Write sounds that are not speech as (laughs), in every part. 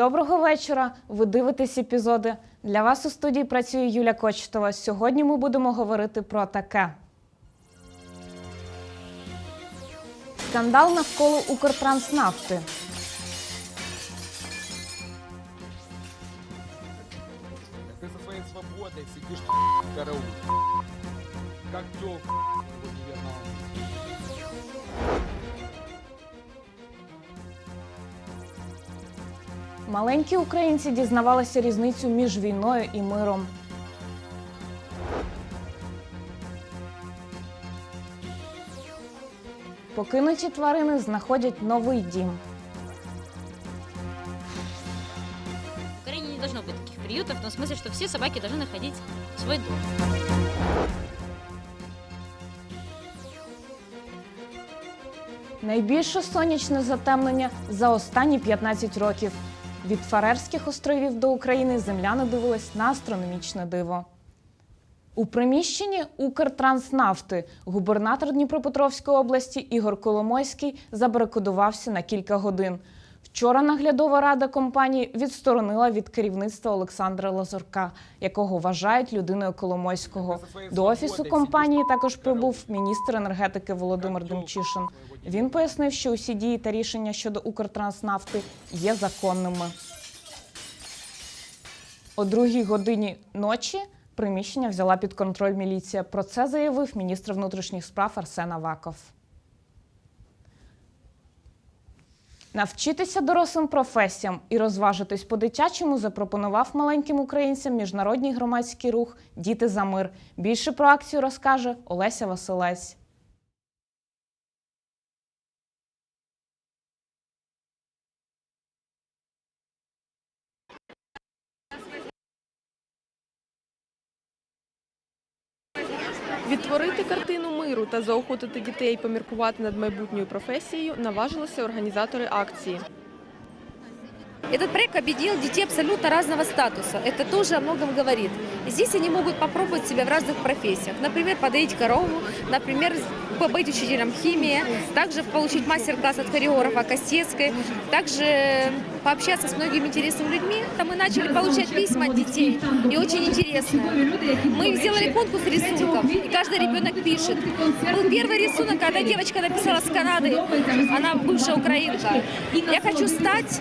Доброго вечора. Ви дивитесь епізоди. Для вас у студії працює Юля Кочетова. Сьогодні ми будемо говорити про таке. Скандал навколо Укртранснафти. Ты со своей свободой сидишь в карауле. Как Маленькі українці дізнавалися різницю між війною і миром. Покинуті тварини знаходять новий дім. В Украине не должно быть таких приютов, в том смысле, что все собаки должны находить свой дом. Найбільше сонячне затемнення за останні 15 років. Від Фарерських островів до України земляни дивились на астрономічне диво. У приміщенні Укртранснафти губернатор Дніпропетровської області Ігор Коломойський забарикадувався на кілька годин. Вчора наглядова рада компанії відсторонила від керівництва Олександра Лазурка, якого вважають людиною Коломойського. До офісу компанії також прибув міністр енергетики Володимир Демчишин. Він пояснив, що усі дії та рішення щодо Укртранснафти є законними. О другій годині ночі приміщення взяла під контроль міліція. Про це заявив міністр внутрішніх справ Арсен Аваков. Навчитися дорослим професіям і розважитись по-дитячому запропонував маленьким українцям міжнародний громадський рух Діти за мир. Більше про акцію розкаже Олеся Василець. та заохотити дітей поміркувати над майбутньою професією наважилися організатори акції. Этот проект победил детей абсолютно разного статуса. Это тоже о многом говорит. Здесь они могут попробовать себя в разных профессиях. Например, подоить корову, например, побыть учителем химии, также получить мастер-класс от хореографа Костецкой, также пообщаться с многими интересными людьми. Там мы начали получать письма от детей, и очень интересно. Мы сделали конкурс рисунков, и каждый ребенок пишет. Был первый рисунок, когда девочка написала с Канады, она бывшая украинка. Я хочу стать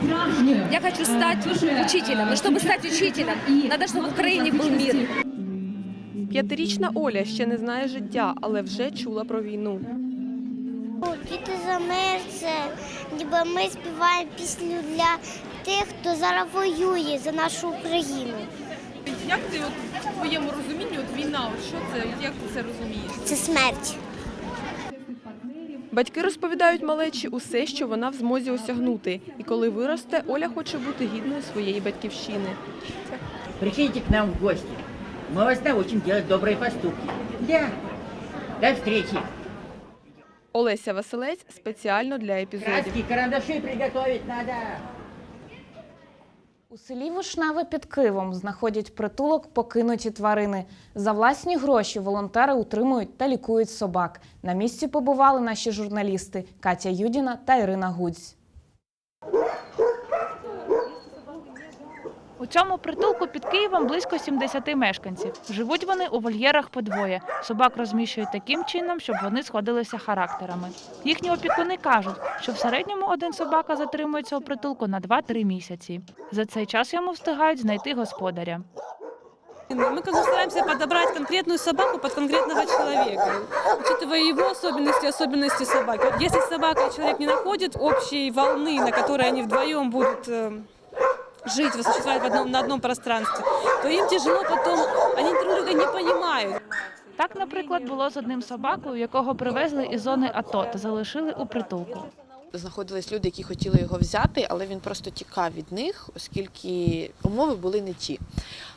я хочу стать учителем. Но чтобы стать учителем, надо, чтобы в Украине был мир. П'ятирічна Оля ще не знає життя, але вже чула про війну. Діти за мир це ніби ми співаємо пісню для тих, хто зараз воює за нашу Україну. Як ти от, в твоєму розумінні от війна? От що це? Як ти це розумієш? Це смерть. Батьки розповідають малечі усе, що вона в змозі осягнути. І коли виросте, Оля хоче бути гідною своєї батьківщини. Приходите к нам в гости. Мы вас научим делать добрые поступки. Да. До встречи. Олеся Василець спеціально для епізодів. Краски, карандаши приготовить надо. У селі Вишневе під Києвом знаходять притулок покинуті тварини. За власні гроші волонтери утримують та лікують собак. На місці побували наші журналісти Катя Юдіна та Ірина Гудзь. У цьому притулку під Києвом близько 70 мешканців. Живуть вони у вольєрах по двоє. Собак розміщують таким чином, щоб вони сходилися характерами. Їхні опікуни кажуть, що в середньому один собака затримується у притулку на 2-3 місяці. За цей час йому встигають знайти господаря. Мы как бы стараемся подобрать конкретную собаку под конкретного человека, учитывая его особенности, особенности собаки. Вот Если собака и человек не находят общей волны, на которой они вдвоем будут э, жить, существовать в одном, на одном пространстве, то им тяжело потом, они друг друга не понимают. Так, наприклад, було з одним собакою, якого привезли із зони АТО та залишили у притулку. Знаходились люди, які хотіли його взяти, але він просто тікав від них, оскільки умови були не ті.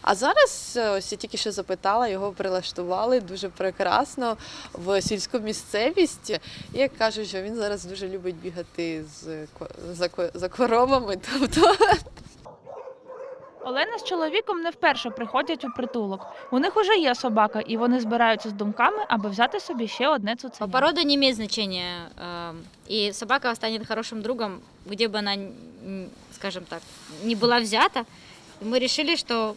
А зараз, е, ось я тільки що запитала, його прилаштували дуже прекрасно в сільську місцевість. І як кажуть, що він зараз дуже любить бігати з за, за коровами. (laughs) Тобто Олена з чоловіком не вперше приходять у притулок. У них уже є собака, і вони збираються з думками, аби взяти собі ще одне цуценя. Порода не имеет значения, э, и собака станет хорошим другом, где бы она, н- скажем так, не была взята. И мы решили, что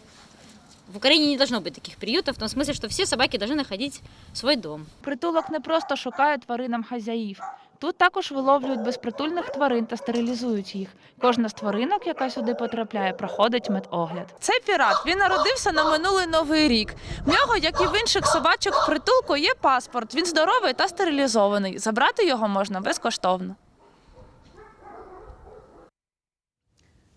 в Украине не должно быть таких приютов, в том смысле, что все собаки должны находить свой дом. Притулок не просто шукає тваринам хазяїв. Тут також виловлюють безпритульних тварин та стерилізують їх. Кожна з тваринок, яка сюди потрапляє, проходить медогляд. Цей пірат він народився на минулий новий рік. В нього, як і в інших собачок в притулку, є паспорт. Він здоровий та стерилізований. Забрати його можна безкоштовно.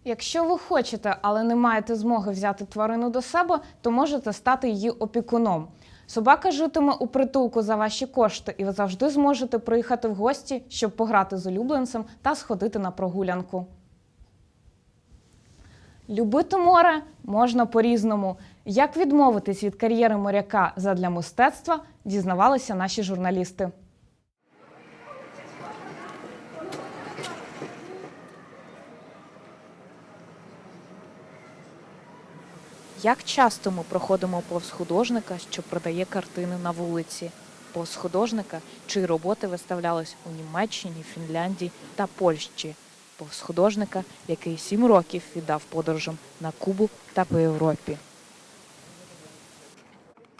Якщо ви хочете, але не маєте змоги взяти тварину до себе, то можете стати її опікуном. Собака житиме у притулку за ваші кошти, і ви завжди зможете приїхати в гості, щоб пограти з улюбленцем та сходити на прогулянку. Любити море можна по-різному. Як відмовитись від кар'єри моряка задля мистецтва, дізнавалися наші журналісти. Як часто ми проходимо повз художника, що продає картини на вулиці, повз художника, чиї роботи виставлялись у Німеччині, Фінляндії та Польщі, повз художника, який сім років віддав подорожам на Кубу та по Європі.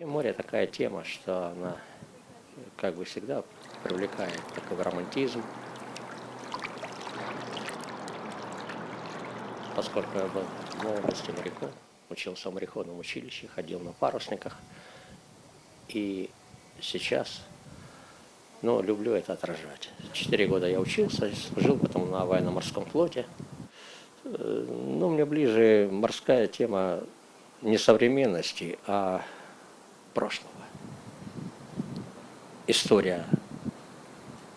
Море такая тема, что она как бы всегда привлекает такой романтизм. Поскольку я был в молодости моряком, учился в мореходном училище, ходил на парусниках. И сейчас, ну, люблю это отражать. Четыре года я учился, служил потом на военно-морском флоте. Э, Ну, мне ближе морская тема не современности, а прошлого. История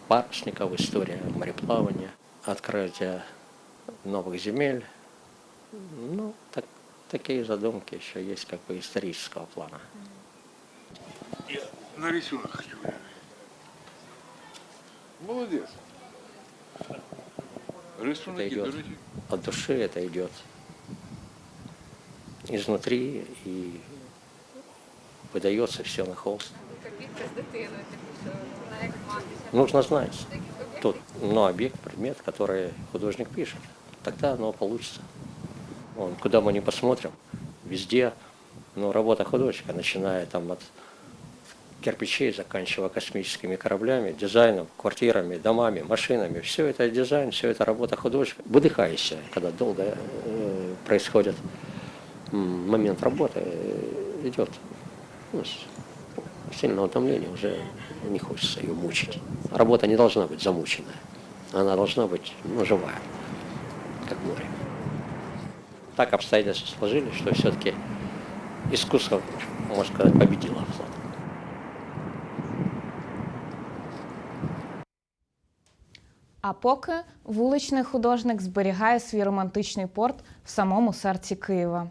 парусников, история мореплавания, открытие новых земель. Ну, так, такие задумки еще есть как бы исторического плана. На рисунок хочу. Молодец. Рисунок Это идет от души, это идет изнутри и выдается все на холст. Нужно знать тот ну, объект, предмет, который художник пишет. Тогда оно получится. Вон, куда мы не посмотрим, везде ну, работа художника, начиная там от кирпичей, заканчивая космическими кораблями, дизайном, квартирами, домами, машинами. Все это дизайн, все это работа художника. Выдыхаешься, когда долго э, происходит момент работы, э, идет ну, сильное утомление, уже не хочется ее мучить. Работа не должна быть замученная. Она должна быть ну, живая, как море. Так обстоятельства сложились, что все-таки искусство, можно сказать, победило флот. А поки вуличний художник зберігає свій романтичний порт в самому серці Києва.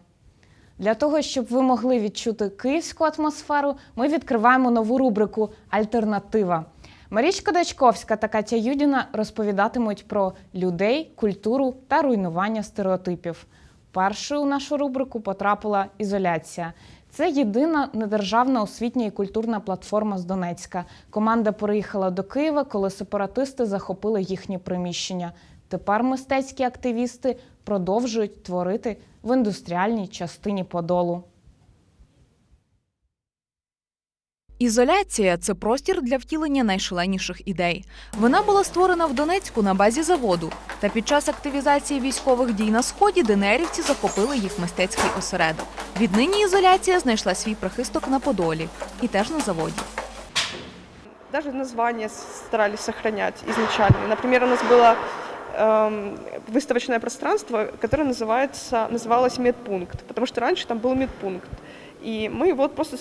Для того, щоб ви могли відчути київську атмосферу, ми відкриваємо нову рубрику Альтернатива. Марічка Дачковська та Катя Юдіна розповідатимуть про людей, культуру та руйнування стереотипів. Першою у нашу рубрику потрапила ізоляція. Це єдина недержавна освітня і культурна платформа з Донецька. Команда переїхала до Києва, коли сепаратисти захопили їхні приміщення. Тепер мистецькі активісти продовжують творити в індустріальній частині Подолу. Ізоляція це простір для втілення найшаленіших ідей. Вона була створена в Донецьку на базі заводу. Та під час активізації військових дій на сході ДНРівці захопили їх мистецький осередок. Віднині ізоляція знайшла свій прихисток на Подолі і теж на заводі. Даже название старались сохранять изначально. Например, у нас было эм, выставочное пространство, которое называется, называлось медпункт, потому что раньше там был медпункт. И мы вот просто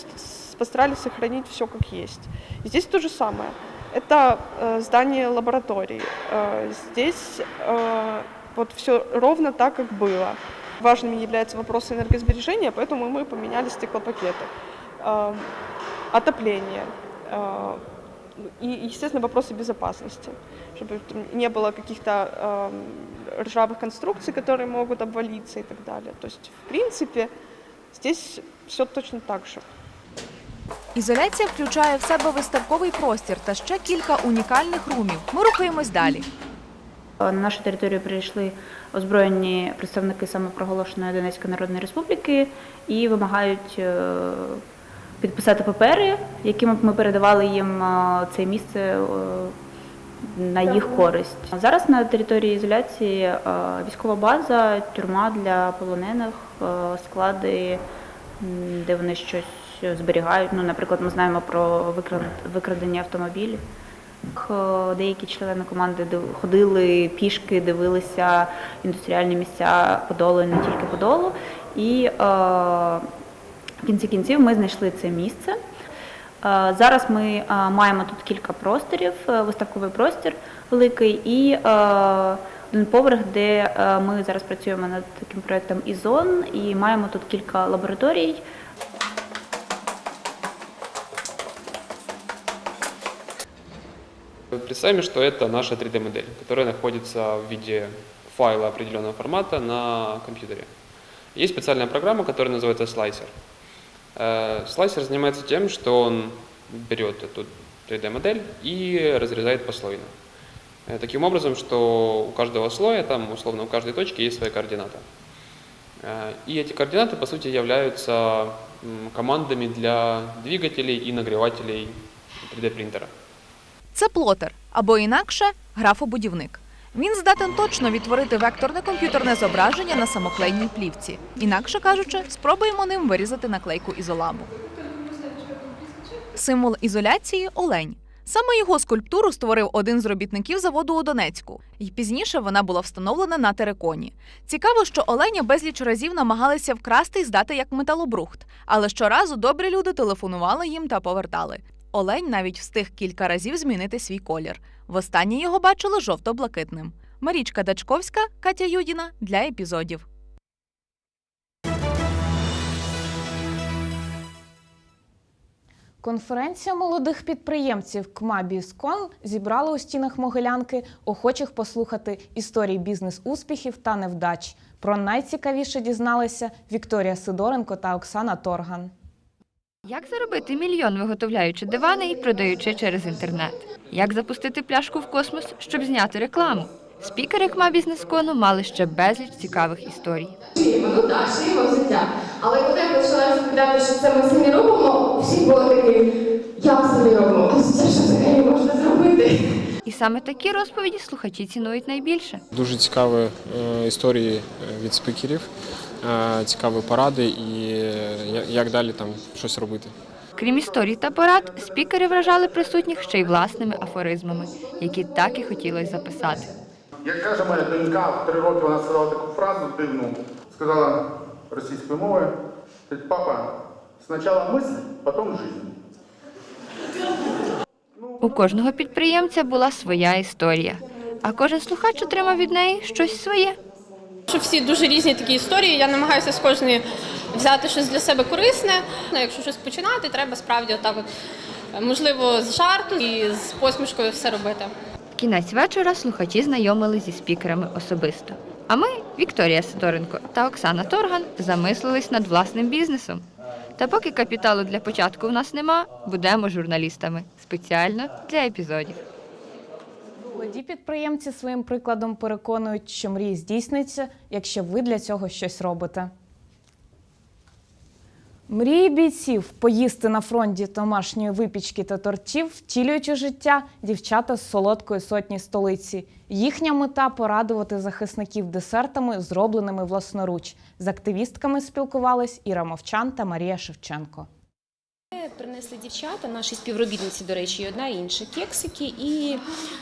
постарались сохранить все как есть. И здесь то же самое. Это э, здание лаборатории. Э, здесь э, вот все ровно так, как было. Важными являются вопросы энергосбережения, поэтому мы поменяли стеклопакеты. Э, отопление. Э, и, естественно, вопросы безопасности, чтобы не было каких-то эм, ржавых конструкций, которые могут обвалиться и так далее. То есть, в принципе, здесь все точно так же. Ізоляція включає в себе виставковий простір та ще кілька унікальних румів. Ми рухаємось далі. На нашу територію прийшли озброєні представники самопроголошеної Донецької Народної Республіки і вимагають е, підписати папери, якими ми передавали їм е, це місце е, на їх користь. Зараз на території ізоляції е, військова база, тюрма для полонених, е, склади, де вони щось зберігають. Ну, наприклад, ми знаємо про викрад- викрадені автомобілі. Е, Деякі члени команди ходили пішки, дивилися індустріальні місця Подолу і не тільки Подолу. І е, в кінці кінців ми знайшли це місце. Е, Зараз ми е, маємо тут кілька просторів, е, виставковий простір великий і е, один поверх, де е, ми зараз працюємо над таким проєктом Ізон і маємо тут кілька лабораторій. Представим, что это наша 3D-модель, которая находится в виде файла определенного формата на компьютере. Есть специальная программа, которая называется слайсер. Э, Слайсер занимается тем, что он берет эту 3D-модель и разрезает послойно. Э, Таким образом, что у каждого слоя, там условно у каждой точки есть своя координата. Э, И эти координаты, по сути, являются м, командами для двигателей и нагревателей 3D-принтера. Це плотер або інакше графобудівник. Він здатен точно відтворити векторне комп'ютерне зображення на самоклейній плівці. Інакше кажучи, спробуємо ним вирізати наклейку ізоламу. Символ ізоляції олень. Саме його скульптуру створив один з робітників заводу у Донецьку, і пізніше вона була встановлена на териконі. Цікаво, що оленя безліч разів намагалися вкрасти і здати як металобрухт, але щоразу добрі люди телефонували їм та повертали. Олень навіть встиг кілька разів змінити свій колір. Востаннє його бачили жовто-блакитним. Марічка Дачковська, Катя Юдіна для епізодів. Конференція молодих підприємців КМАБІСКОН зібрала у стінах Могилянки охочих послухати історії бізнес-успіхів та невдач. Про найцікавіше дізналися Вікторія Сидоренко та Оксана Торган. Як заробити мільйон, виготовляючи дивани і продаючи через інтернет? Як запустити пляшку в космос, щоб зняти рекламу? Спікери КМА бізнес-кону мали ще безліч цікавих історій. Ну шиємо. Але коли я почала розповідати, що це ми самі робимо, всі були такі, як самі робимо, а це що взагалі можна зробити? І саме такі розповіді слухачі цінують найбільше. Дуже цікаві е, історії е, від спікерів, е, цікаві поради і е, як далі там щось робити. Крім історій та порад, спікери вражали присутніх ще й власними афоризмами, які так і хотілося записати. Як каже моя донька, в три роки вона сказала таку фразу дивну, сказала російською мовою, говорить, папа, спочатку мисль, потім життя. У кожного підприємця була своя історія, а кожен слухач отримав від неї щось своє. Що всі дуже різні такі історії. Я намагаюся з кожної взяти щось для себе корисне. Ну, якщо щось починати, треба справді отак, от, можливо, з жарту і з посмішкою все робити. Кінець вечора слухачі знайомили зі спікерами особисто. А ми, Вікторія Сидоренко та Оксана Торган, замислились над власним бізнесом. Та поки капіталу для початку в нас нема, будемо журналістами спеціально для епізодів. Молоді підприємці своїм прикладом переконують, що мрії здійсняться, якщо ви для цього щось робите. Мрії бійців поїсти на фронті домашньої випічки та тортів втілюють у життя дівчата з солодкої сотні столиці. Їхня мета порадувати захисників десертами, зробленими власноруч. З активістками спілкувались Іра Мовчан та Марія Шевченко. Принесли дівчата, наші співробітниці, до речі, і одна і інша кексики і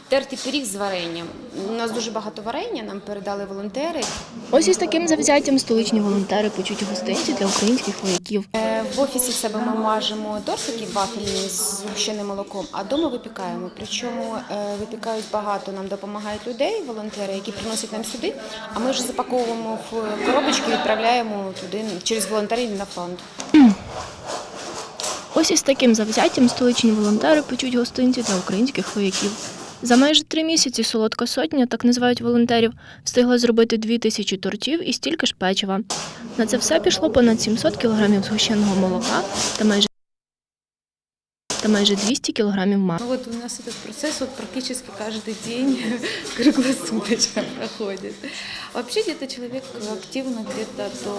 тертий пиріг з варенням. У нас дуже багато варення, нам передали волонтери. Ось із таким завзяттям столичні волонтери почуть гостинці для українських вояків. Е, В офісі себе ми мажемо тортики вафельні з згущеним молоком, а вдома випікаємо. Причому е, випікають багато, нам допомагають людей, волонтери, які приносять нам сюди. А ми вже запаковуємо в коробочки і відправляємо туди через волонтерів на фронт. Ось із таким завзяттям столичні волонтери печуть гостинці для українських вояків. За майже три місяці солодка сотня, так називають волонтерів, встигла зробити дві тисячі тортів і стільки ж печива. На це все пішло понад 700 кілограмів згущеного молока та майже та майже 200 кілограмів масла. Ну вот у нас этот процесс вот практически каждый день (laughs) круглосуточно проходит. Вообще где-то человек активно где-то до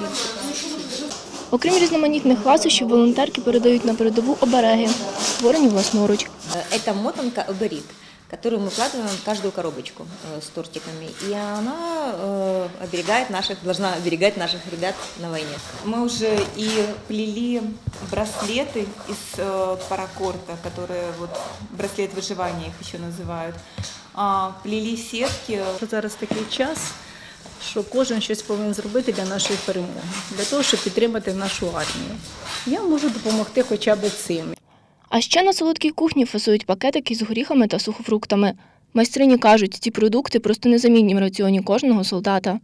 20 Окрім різноманітних ласощів, волонтерки передають на передову обереги, створені власноруч. Это мотанка оберег, которую мы вкладываем в каждую коробочку э, с тортиками. И она э, оберегает наших, должна оберегать наших ребят на войне. Мы уже и плели браслеты из э, паракорта, которые вот браслет выживания их еще называют. А, плели сетки. Зараз такий час, що кожен щось повинен зробити для нашої перемоги, для того, щоб підтримати нашу армію. Я можу допомогти хоча б цим. А ще на солодкій кухні фасують пакетики з горіхами та сухофруктами. Майстрині кажуть, ці продукти просто незамінні в раціоні кожного солдата.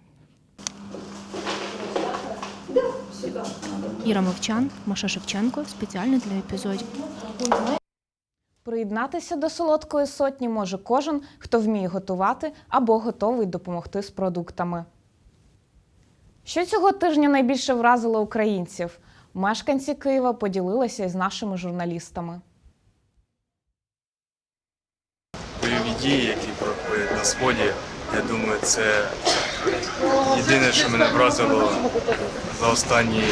Іра Мовчан, Маша Шевченко спеціально для епізодів. Приєднатися до солодкої сотні може кожен, хто вміє готувати або готовий допомогти з продуктами. Що цього тижня найбільше вразило українців? Мешканці Києва поділилися із нашими журналістами. бойові дії, які проходять на сході. Я думаю, це єдине, що мене вразило за останні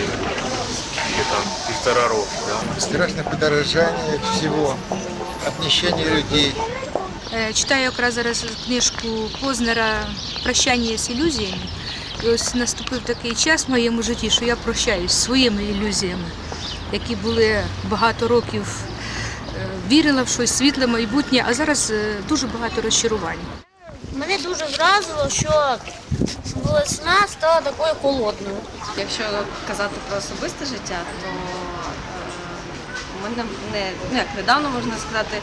там, півтора року. Да? Страшне подорожання всього, обніщення людей. Е, Читаю якраз зараз книжку Познера Прощання з ілюзіями. І ось наступив такий час в моєму житті, що я прощаюсь зі своїми ілюзіями, які були багато років, е, вірила в щось світле майбутнє, а зараз е, дуже багато розчарувань. Мене дуже вразило, що весна стала такою холодною. Якщо казати про особисте життя, то е, у мене не ну як недавно можна сказати,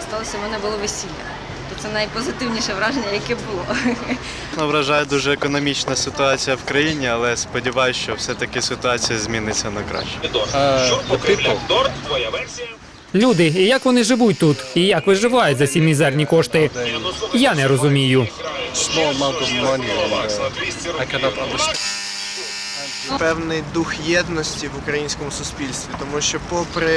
сталося в мене було весілля. Це найпозитивніше враження, яке було. (laughs) Ну, Вражає дуже економічна ситуація в країні, але сподіваюся, що все-таки ситуація зміниться на краще. Люди, і як вони живуть тут, і як виживають за ці мізерні кошти. Я не розумію. Певний дух єдності в українському суспільстві, тому що, попри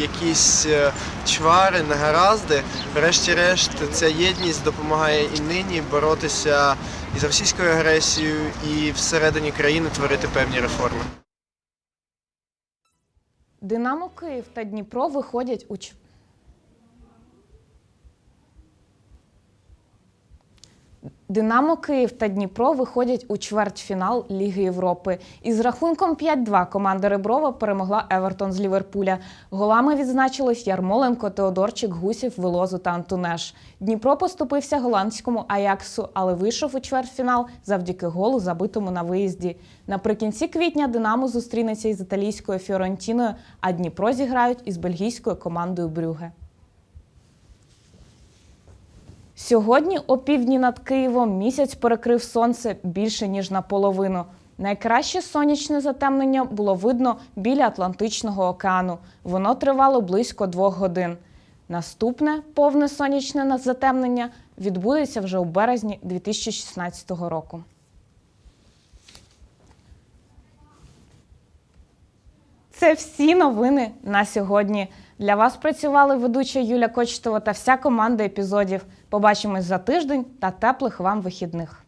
якісь е, чвари, негаразди, врешті-решт, ця єдність допомагає і нині боротися із російською агресією і всередині країни творити певні реформи. Динамо Київ та Дніпро виходять у Динамо Київ та Дніпро виходять у чвертьфінал Ліги Європи. Із рахунком 5-2 команда Реброва перемогла Евертон з Ліверпуля. Голами відзначились Ярмоленко, Теодорчик, Гусів, Велозу та Антунеш. Дніпро поступився голландському Аяксу, але вийшов у чвертьфінал завдяки голу, забитому на виїзді. Наприкінці квітня Динамо зустрінеться із італійською Фіорентіною, а Дніпро зіграють із бельгійською командою Брюге. Сьогодні о півдні над Києвом місяць перекрив сонце більше ніж наполовину. Найкраще сонячне затемнення було видно біля Атлантичного океану. Воно тривало близько двох годин. Наступне повне сонячне затемнення відбудеться вже у березні 2016 року. Це всі новини на сьогодні. Для вас працювали ведуча Юля Кочетова та вся команда епізодів. Побачимось за тиждень та теплих вам вихідних.